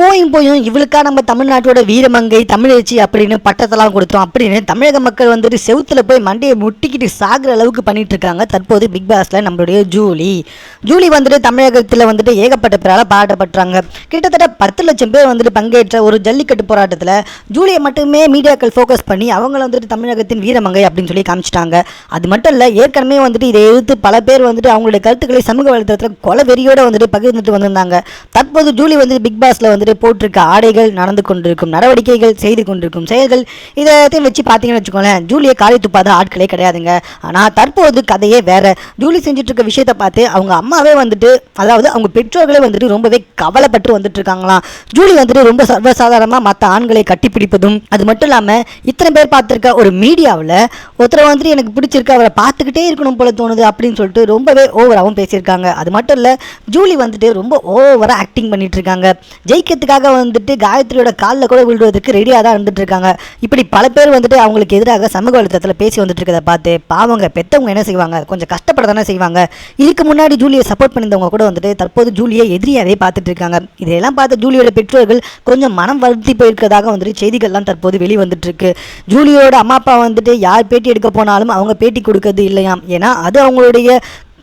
போயும் போயும் இவளுக்கா நம்ம தமிழ்நாட்டோட வீரமங்கை தமிழச்சி அப்படின்னு பட்டத்தெல்லாம் கொடுத்தோம். அப்படின்னு தமிழக மக்கள் வந்துட்டு செவுத்துல போய் மண்டையை முட்டிக்கிட்டு சாகுற அளவுக்கு பண்ணிட்டு இருக்காங்க தற்போது பிக் பாஸ்ல நம்மளுடைய ஜூலி. ஜூலி வந்துட்டு தமிழகத்தில் வந்துட்டு ஏகப்பட்ட பேரால பாராட்டப்படுறாங்க கிட்டத்தட்ட பத்து லட்சம் பேர் வந்துட்டு பங்கேற்ற ஒரு ஜல்லிக்கட்டு போராட்டத்தில் ஜூலியை மட்டுமே மீடியாக்கள் ஃபோக்கஸ் பண்ணி அவங்கள வந்துட்டு தமிழகத்தின் வீரமங்கை அப்படின்னு சொல்லி காமிச்சிட்டாங்க. அது மட்டும் இல்லை ஏற்கனவே வந்துட்டு இதை எதிர்த்து பல பேர் வந்துட்டு அவங்களுடைய கருத்துக்களை சமூக வலைத்தளத்தில் கொலை வெறியோட வந்துட்டு பகிர்ந்துட்டு வந்திருந்தாங்க. தற்போது ஜூலி வந்து பிக் பாஸ்ல வந்துட்டு போட்டிருக்க ஆடைகள் நடந்து கொண்டிருக்கும் நடவடிக்கைகள் செய்து கொண்டிருக்கும் செயல்கள் இதத்தையும் வச்சு பார்த்தீங்கன்னு வச்சுக்கோங்களேன் ஜூலியை காலை துப்பாத ஆட்களே கிடையாதுங்க. ஆனால் தற்போது கதையே வேற. ஜூலி செஞ்சுட்டு இருக்க விஷயத்தை பார்த்து அவங்க அம்மாவே வந்துட்டு அதாவது அவங்க பெற்றோர்களே வந்துட்டு ரொம்பவே கவலைப்பட்டு வந்துட்டு இருக்காங்களாம். ஜூலி வந்துட்டு ரொம்ப சர்வசாதாரணமாக மற்ற ஆண்களை கட்டிப்பிடிப்பதும் அது மட்டும் இல்லாமல் இத்தனை பேர் பார்த்துருக்க ஒரு மீடியாவில் ஒருத்தரை வந்துட்டு எனக்கு பிடிச்சிருக்கு அவரை பார்த்துக்கிட்டே இருக்கணும் போல தோணுது அப்படின்னு சொல்லிட்டு ரொம்பவே ஓவராகவும் பேசியிருக்காங்க. அது மட்டும் இல்லை ஜூலி வந்துட்டு ரொம்ப ஓவராக ஆக்டிங் பண்ணிட்டு இருக்காங்க. ஜெயிக்கிறதுக்காக வந்துட்டு காயத்ரியோட காலில் கூட விழுவதற்கு ரெடியாக தான் இருந்துட்டு இருக்காங்க இப்படி பல பேர் வந்துட்டு அவங்களுக்கு எதிராக சமூக வலைத்தளத்தில் பேசி வந்துட்டு இருக்கதை பார்த்து பாவங்க பெற்றவங்க என்ன செய்வாங்க? கொஞ்சம் கஷ்டப்பட தானே செய்வாங்க. இதுக்கு முன்னாடி ஜூலியை சப்போர்ட் பண்ணியிருந்தவங்க கூட வந்துட்டு தற்போது ஜூலியை எதிரியாவே பார்த்துட்டு இருக்காங்க இதையெல்லாம் பார்த்து ஜூலியோட பெற்றோர்கள் கொஞ்சம் மனம் வருத்தி போயிருக்கிறதாக வந்துட்டு செய்திகள்லாம் தற்போது வெளி வந்துட்டு இருக்கு ஜூலியோட அம்மா அப்பா வந்துட்டு யார் பேட்டி எடுக்க போனாலும் அவங்க பேட்டி கொடுக்கறது இல்லையாம். ஏன்னா அது அவங்களுடைய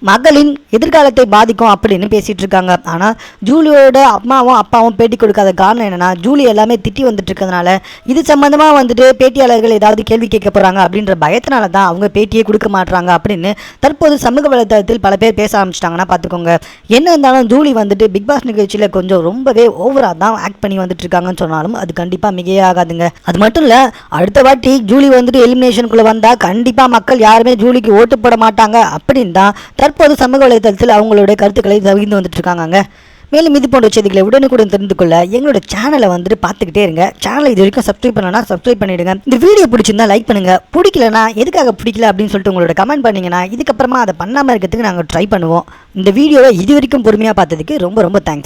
மகளின் எதிர்காலத்தை பாதிக்கும் அப்படின்னு பேசிட்டு இருக்காங்க ஆனால் ஜூலியோட அம்மாவும் அப்பாவும் பேட்டி கொடுக்காத காரணம் என்னன்னா ஜூலி எல்லாமே திட்டி வந்துட்டு இருக்கிறதுனால இது சம்மந்தமாக வந்துட்டு பேட்டியாளர்கள் ஏதாவது கேள்வி கேட்க போறாங்க அப்படின்ற பயத்தினால தான் அவங்க பேட்டியே கொடுக்க மாட்றாங்க அப்படின்னு தற்போது சமூக வலைதளத்தில் பல பேர் பேச ஆரம்பிச்சிட்டாங்கன்னா பார்த்துக்கோங்க என்ன இருந்தாலும் ஜூலி வந்துட்டு பிக் பாஸ் நிகழ்ச்சியில் கொஞ்சம் ரொம்பவே ஓவராக தான் ஆக்ட் பண்ணி வந்துட்டு இருக்காங்கன்னு சொன்னாலும் அது கண்டிப்பாக மிகையாகாதுங்க அது மட்டும் இல்லை அடுத்த வாட்டி ஜூலி வந்துட்டு எலிமினேஷனுக்குள்ளே வந்தால் கண்டிப்பாக மக்கள் யாருமே ஜூலிக்கு ஓட்டு போட மாட்டாங்க அப்படின்னு தான் தற்போது சமூக வலைதளத்தில் அவங்களுடைய கருத்துக்களை தவிர்ந்து வந்துட்டு இருக்காங்க மேலும் இது போன்ற செய்திகளை உடனுக்குடன் தெரிந்து கொள்ள எங்களோட சேனலை வந்துட்டு பார்த்துக்கிட்டே இருங்க. சேனலை இது வரைக்கும் சப்ஸ்கிரைப் பண்ணனா சப்ஸ்கிரைப் பண்ணிடுங்க. இந்த வீடியோ பிடிச்சிருந்தா லைக் பண்ணுங்க. பிடிக்கலனா எதுக்காக பிடிக்கல அப்படின்னு சொல்லிட்டு உங்களோட கமெண்ட் பண்ணீங்கன்னா இதுக்கப்புறமா அதை பண்ணாமல் இருக்கிறதுக்கு நாங்கள் ட்ரை பண்ணுவோம். இந்த வீடியோவை இது வரைக்கும் பொறுமையாக பார்த்ததுக்கு ரொம்ப ரொம்ப தேங்க்ஸ்